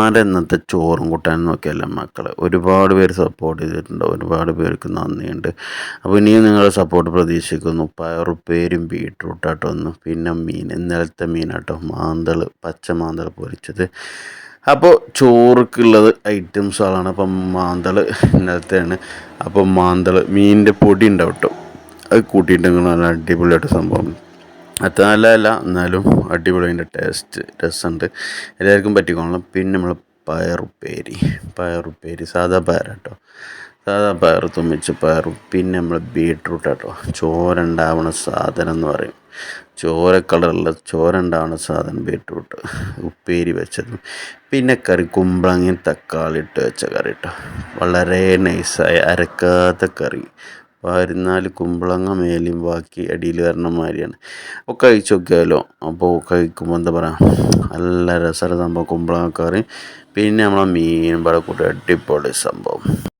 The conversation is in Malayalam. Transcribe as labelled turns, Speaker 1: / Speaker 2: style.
Speaker 1: ഉമ്മാന്റെ ഇന്നത്തെ ചോറും കൂട്ടാനും നോക്കിയല്ല മക്കൾ ഒരുപാട് പേര് സപ്പോർട്ട് ചെയ്തിട്ടുണ്ട്. ഒരുപാട് പേർക്ക് നന്ദിയുണ്ട്. അപ്പോൾ ഇനിയും നിങ്ങളുടെ സപ്പോർട്ട് പ്രതീക്ഷിക്കുന്നു. പയറുപ്പേരും ബീട്രൂട്ടാട്ടോ ഒന്ന് പിന്നെ മീൻ. ഇന്നലത്തെ മീനാട്ടോ. മാന്തൾ പച്ച മാന്തൾ പൊരിച്ചത്. അപ്പോൾ ചോറുക്കുള്ളത് ഐറ്റംസുകളാണ് അപ്പം മാന്തൾ ഇന്നലത്തെയാണ്. അപ്പം മാന്തൾ മീനിന്റെ പൊടി ഉണ്ടാവും കേട്ടോ അത് കൂട്ടിയിട്ടുണ്ടെങ്കിൽ നല്ല അടിപൊളിയായിട്ട് സംഭവം അത്ര നല്ലതല്ല. എന്നാലും അടിപൊളി അതിന്റെ ടേസ്റ്റ് രസമുണ്ട്. എല്ലാവർക്കും പറ്റിക്കോളണം. പിന്നെ നമ്മൾ പയറുപ്പേരി. പയറുപ്പേരി. സാധാ പയർ കേട്ടോ. സാധാ പയർ തുമ്മിച്ച് പയറും. പിന്നെ നമ്മൾ ബീട്രൂട്ട് കേട്ടോ. ചോര സാധനം എന്ന് പറയും. ചോര കളറുള്ള ചോര സാധനം ബീട്രൂട്ട്. ഉപ്പേരി വെച്ചതും. പിന്നെ കറി കുമ്പളങ്ങയും തക്കാളി ഇട്ട് വെച്ച കറി കേട്ടോ. വളരെ നൈസായ അരക്കാത്ത കറി. പതിനാല് കുമ്പളങ്ങ മേലെയും ബാക്കി അടിയിൽ വരണ മാതിരിയാണ് അപ്പോൾ കഴിച്ച് നോക്കിയാലോ അപ്പോൾ കഴിക്കുമ്പോൾ എന്താ പറയുക നല്ല രസമുള്ള സംഭവം കുമ്പളങ്ങ കറി. പിന്നെ നമ്മളെ മീൻ പാടെ കൂട്ടി അടിപൊളി സംഭവം.